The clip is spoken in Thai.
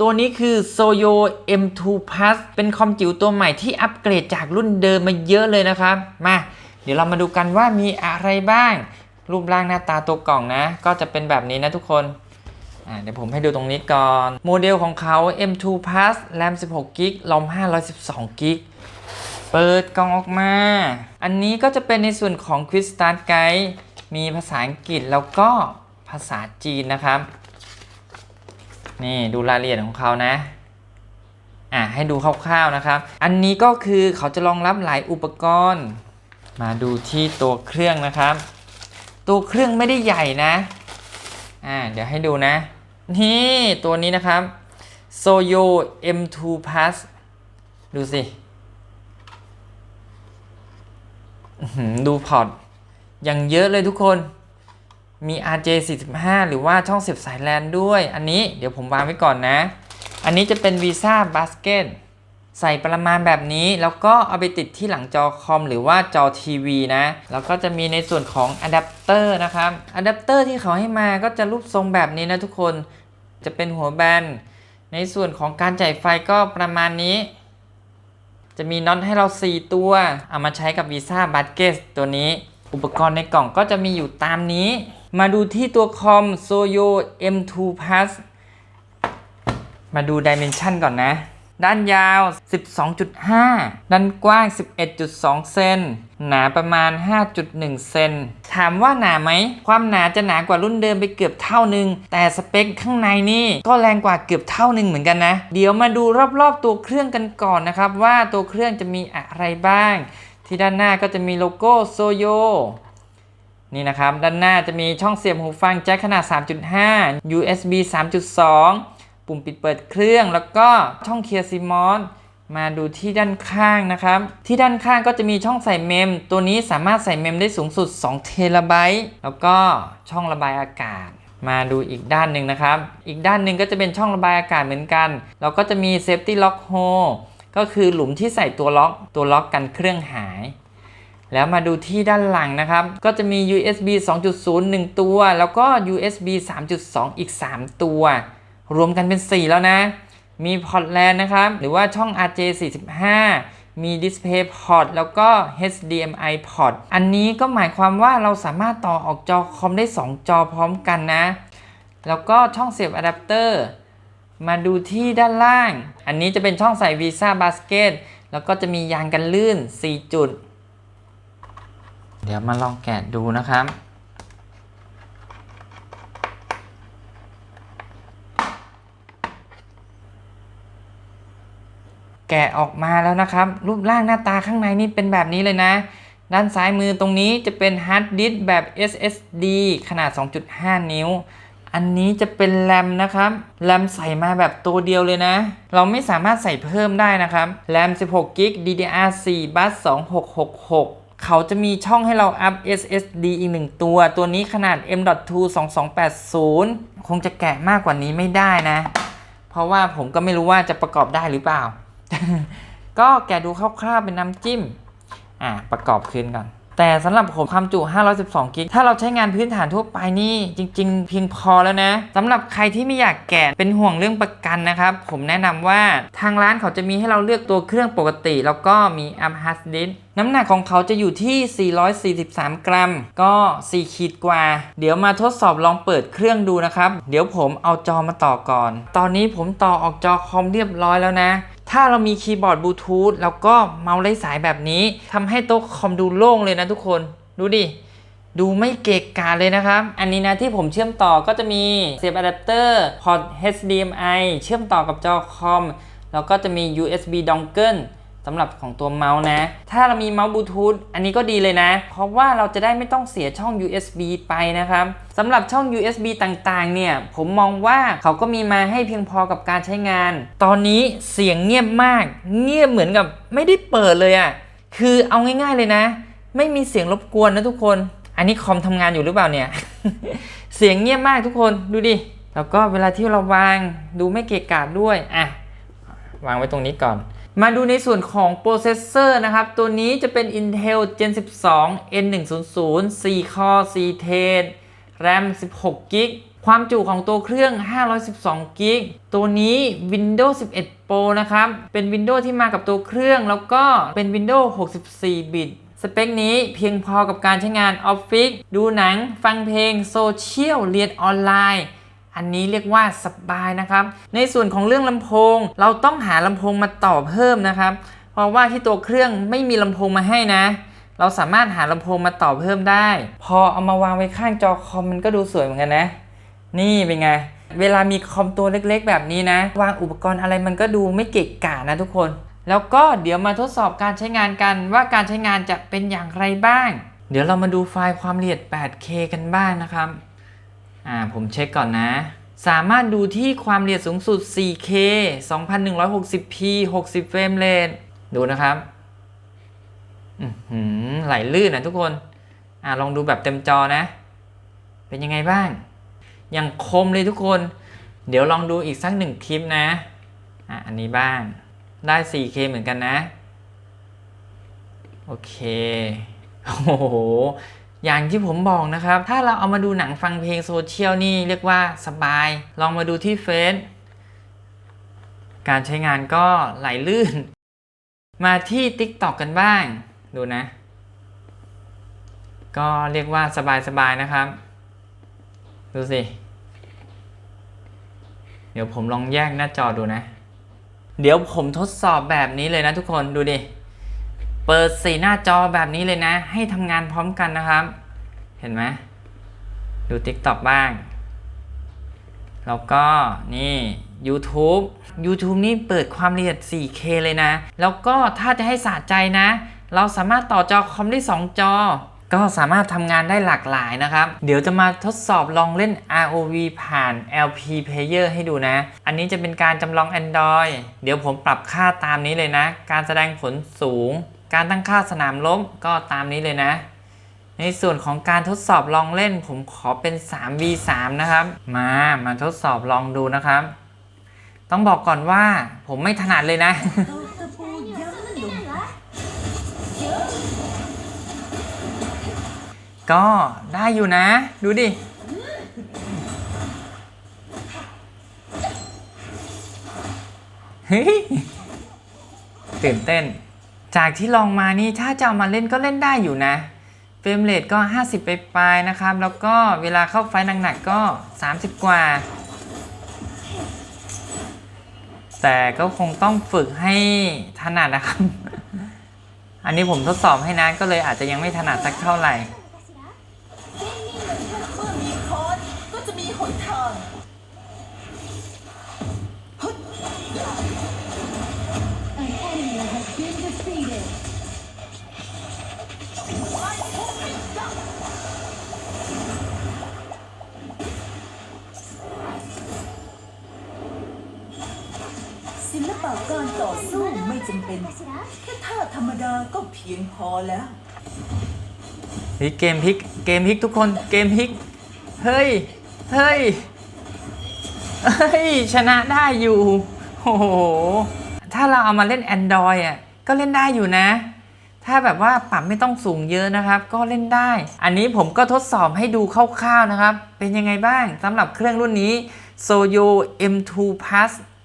ตัวนี้คือ Soyo M2 Plus เป็นคอมจิ๋วตัวใหม่ที่อัปเกรดจากรุ่นเดิมมาเยอะเลยนะครับ มา เดี๋ยวเรามาดูกันว่ามีอะไรบ้าง รูปร่างหน้าตาตัวกล่องนะ ก็จะเป็นแบบนี้นะทุกคนเดี๋ยวผมให้ดูตรงนี้ก่อน โมเดลของเขา M2 Plus RAM 16 g b ROM 512 g b เปิดกล่องออกมา อันนี้ก็จะเป็นในส่วนของ Quick Start Guide มีภาษาอังกฤษแล้วก็ภาษาจีนนะครับ นี่ดูรายละเอียดของเขานะอะให้ดูคร่าวๆนะครับ อันนี้ก็คือเขาจะรองรับหลายอุปกรณ์ มาดูที่ตัวเครื่องนะครับ ตัวเครื่องไม่ได้ใหญ่นะอ่าเดี๋ยวให้ดูนะ นี่ตัวนี้นะครับ Soyo M2 Plus ดูสิ ดูพอร์ตอย่างเยอะเลยทุกคน มี RJ45 หรือว่าช่องเสียบสายแลนด้วย อันนี้เดี๋ยวผมวางไว้ก่อนนะ อันนี้จะเป็น Visa Basket ใส่ประมาณแบบนี้แล้วก็เอาไปติดที่หลังจอคอมหรือว่าจอทีวีนะ แล้วก็จะมีในส่วนของอะแดปเตอร์นะครับอะแดปเตอร์ที่เขาให้มาก็จะรูปทรงแบบนี้นะทุกคนจะเป็นหัวแบน ในส่วนของการจ่ายไฟก็ประมาณนี้ จะมีน็อตให้เรา 4 ตัว เอามาใช้กับ Visa Basket ตัวนี้ อุปกรณ์ในกล่องก็จะมีอยู่ตามนี้ มาดูที่ตัวคอม Soyo M2 Plus มาดูดิเมนชันก่อนนะ ด้านยาว 12.5 ด้านกว้าง 11.2 เซน หนาประมาณ 5.1 เซน ถามว่าหนาไหม ความหนาจะหนากว่ารุ่นเดิมไปเกือบเท่านึง แต่สเปคข้างในนี่ ก็แรงกว่าเกือบเท่านึงเหมือนกันนะ เดี๋ยวมาดูรอบๆตัวเครื่องกันก่อนนะครับ ว่าตัวเครื่องจะมีอะไรบ้าง ที่ด้านหน้าก็จะมีโลโก้โซโย นี่นะครับ ด้านหน้าจะมีช่องเสียบหูฟังแจ็คขนาด 3.5 USB 3.2 ปุ่มปิดเปิดเครื่อง แล้วก็ช่องเคลียร์ซีมอนมาดูที่ด้านข้างนะครับ ที่ด้านข้างก็จะมีช่องใส่เมม ตัวนี้สามารถใส่เมมได้สูงสุด2เทราไบต์แล้วก็ช่องระบายอากาศ มาดูอีกด้านหนึ่งนะครับ อีกด้านหนึ่งก็จะเป็นช่องระบายอากาศเหมือนกันแล้วก็จะมี Safety Lock Hole ก็คือหลุมที่ใส่ตัวล็อก ตัวล็อกกันเครื่องหาย แล้วมาดูที่ด้านหลังนะครับ ก็จะมี USB 2.0 1 ตัว แล้วก็ USB 3.2 อีก 3 ตัว รวมกันเป็น 4 แล้วนะ มีพอร์ตแลนนะครับ หรือว่าช่อง RJ45 มี Display Port แล้วก็ HDMI Port อันนี้ก็หมายความว่าเราสามารถต่อออกจอคอมได้ 2 จอพร้อมกันนะ แล้วก็ช่องเสียบอะแดปเตอร์มาดูที่ด้านล่าง อันนี้จะเป็นช่องใส่ Visa Basket แล้วก็จะมียางกันลื่น 4 จุด เดี๋ยวมาลองแกะดูนะครับแกะออกมาแล้วนะครับ รูปร่างหน้าตาข้างในนี่เป็นแบบนี้เลยนะ ด้านซ้ายมือตรงนี้จะเป็นฮาร์ดดิสก์แบบ SSD ขนาด 2.5 นิ้ว อันนี้จะเป็นแรมนะครับ แรมใส่มาแบบตัวเดียวเลยนะ เราไม่สามารถใส่เพิ่มได้นะครับ แรม 16 g b DDR4 บัส 2666 เขาจะมีช่องให้เราอัพ SSD อีกหนึ่งตัว ตัวนี้ขนาด M.2 2280 คงจะแกะมากกว่านี้ไม่ได้นะ เพราะว่าผมก็ไม่รู้ว่าจะประกอบได้หรือเปล่า ก็แกะดูคร่าวๆเป็นน้ำจิ้ม อ่าประกอบคืนก่อน แต่สำหรับผมความจุ 512 กิก ถ้าเราใช้งานพื้นฐานทั่วไปนี่จริง ๆ เพียงพอแล้วนะสำหรับใครที่ไม่อยากแกะเป็นห่วงเรื่องประกันนะครับ ผมแนะนำว่าทางร้านเขาจะมีให้เราเลือกตัวเครื่องปกติ แล้วก็มีอัพฮาร์ดดิสน้ำหนักของเขาจะอยู่ที่ 443 กรัม ก็ 4 ขีดกว่า เดี๋ยวมาทดสอบลองเปิดเครื่องดูนะครับ เดี๋ยวผมเอาจอมาต่อก่อน ตอนนี้ผมต่อออกจอคอมเรียบร้อยแล้วนะ ถ้าเรามีคีย์บอร์ดบลูทูธแล้วก็เมาส์ไร้สายแบบนี้ทำให้โต๊ะคอมดูโล่งเลยนะทุกคน ดูดิ ดูไม่เกะกะเลยนะครับ อันนี้นะที่ผมเชื่อมต่อก็จะมีเสียบอะแดปเตอร์พอร์ต HDMI เชื่อมต่อกับจอคอม แล้วก็จะมี USB dongle สำหรับของตัวเมาส์นะ ถ้าเรามีเมาส์บลูทูธอันนี้ก็ดีเลยนะ เพราะว่าเราจะได้ไม่ต้องเสียช่อง USB ไปนะครับสำหรับช่อง USB ต่างๆ เนี่ย ผมมองว่าเขาก็มีมาให้เพียงพอกับการใช้งาน ตอนนี้เสียงเงียบมาก เงียบเหมือนกับไม่ได้เปิดเลยอะ่ะ คือเอาง่ายๆเลยนะ ไม่มีเสียงรบกวนนะทุกคน อันนี้คอมทำงานอยู่หรือเปล่าเนี่ย เสียงเงียบมากทุกคน ดูดิ แล้วก็เวลาที่เราวางดูไม่เกะกะด้วย อะ วางไว้ตรงนี้ก่อน มาดูในส่วนของโปรเซสเซอร์นะครับ ตัวนี้จะเป็น Intel Gen 12 N100 4 Core 4 Thread RAM 16 g b ความจุของตัวเครื่อง 512กิกตัวนี้ Windows 11 Pro นะครับ เป็น Windows ที่มากับตัวเครื่อง แล้วก็เป็น Windows 64 บิต สเปคนี้เพียงพอกับการใช้งานออฟฟิศ ดูหนัง ฟังเพลง โซเชียล เรียนออนไลน์ อันนี้เรียกว่าสบายนะครับ ในส่วนของเรื่องลำโพง เราต้องหาลำโพงมาต่อเพิ่มนะครับ เพราะว่าที่ตัวเครื่องไม่มีลำโพงมาให้นะ เราสามารถหาลำโพงมาต่อเพิ่มได้ พอเอามาวางไว้ข้างจอคอมมันก็ดูสวยเหมือนกันนะ นี่เป็นไง เวลามีคอมตัวเล็กๆ แบบนี้นะ วางอุปกรณ์อะไรมันก็ดูไม่เกะกะนะทุกคน แล้วก็เดี๋ยวมาทดสอบการใช้งานกันว่าการใช้งานจะเป็นอย่างไรบ้าง เดี๋ยวเรามาดูไฟล์ความละเอียด 8K กันบ้างนะครับ อ่าผมเช็คก่อนนะ สามารถดูที่ความละเอียดสูงสุด 4K 2160p 60เฟรมเรทดูนะครับอือหือไหลลื่นนะทุกคนอ่าลองดูแบบเต็มจอนะ เป็นยังไงบ้างยังคมเลยทุกคน เดี๋ยวลองดูอีกสักหนึ่งคลิปนะอะอันนี้บ้าง ได้ 4K เหมือนกันนะ โอเค โอ้โห อย่างที่ผมบอกนะครับ ถ้าเราเอามาดูหนังฟังเพลงโซเชียลนี่เรียกว่าสบาย ลองมาดูที่เฟซการใช้งานก็ไหลลื่น มาที่ TikTok กันบ้าง ดูนะ ก็เรียกว่าสบายๆนะครับ ดูสิ เดี๋ยวผมลองแยกหน้าจอดูนะ เดี๋ยวผมทดสอบแบบนี้เลยนะทุกคนดูดิ เปิดสีหน้าจอแบบนี้เลยนะ ให้ทำงานพร้อมกันนะครับ เห็นไหมดู TikTok บ้าง แล้วก็นี่ YouTube YouTube นี่เปิดความละเอียด 4K เลยนะ แล้วก็ถ้าจะให้สะใจนะ เราสามารถต่อจอคอมได้ 2 จอ ก็สามารถทำงานได้หลากหลายนะครับ เดี๋ยวจะมาทดสอบลองเล่น ROV ผ่าน LP Player ให้ดูนะ อันนี้จะเป็นการจำลอง Android เดี๋ยวผมปรับค่าตามนี้เลยนะ การแสดงผลสูง การตั้งค่าสนามลบก็ตามนี้เลยนะ ในส่วนของการทดสอบลองเล่น ผมขอเป็น 3v3 นะครับ มามาทดสอบลองดูนะครับ ต้องบอกก่อนว่าผมไม่ถนัดเลยนะ ก็ได้อยู่นะ ดูดิเฮ้ยตื่นเต้น จากที่ลองมานี่ถ้าจะเอามาเล่นก็เล่นได้อยู่นะเฟรมเรทก็ 50 ไปปลายนะครับ แล้วก็เวลาเข้าไฟหนักๆก็ 30 กว่า แต่ก็คงต้องฝึกให้ถนัดนะครับ อันนี้ผมทดสอบให้นะก็เลยอาจจะยังไม่ถนัดสักเท่าไหร่ ศิลปะการต่อสู้ไม่จำเป็นแค่ท่าธรรมดาก็เพียงพอแล้ว เฮ้ยเกมพลิกเกมพลิกทุกคนเกมพลิกเฮ้ยเฮ้ยเฮ้ยชนะได้อยู่โอ้โหถ้าเราเอามาเล่น Android อะก็เล่นได้อยู่นะ ถ้าแบบว่าปรับไม่ต้องสูงเยอะนะครับ ก็เล่นได้ อันนี้ผมก็ทดสอบให้ดูคร่าวๆนะครับ เป็นยังไงบ้างสำหรับเครื่องรุ่นนี้ Soyo M2 Plus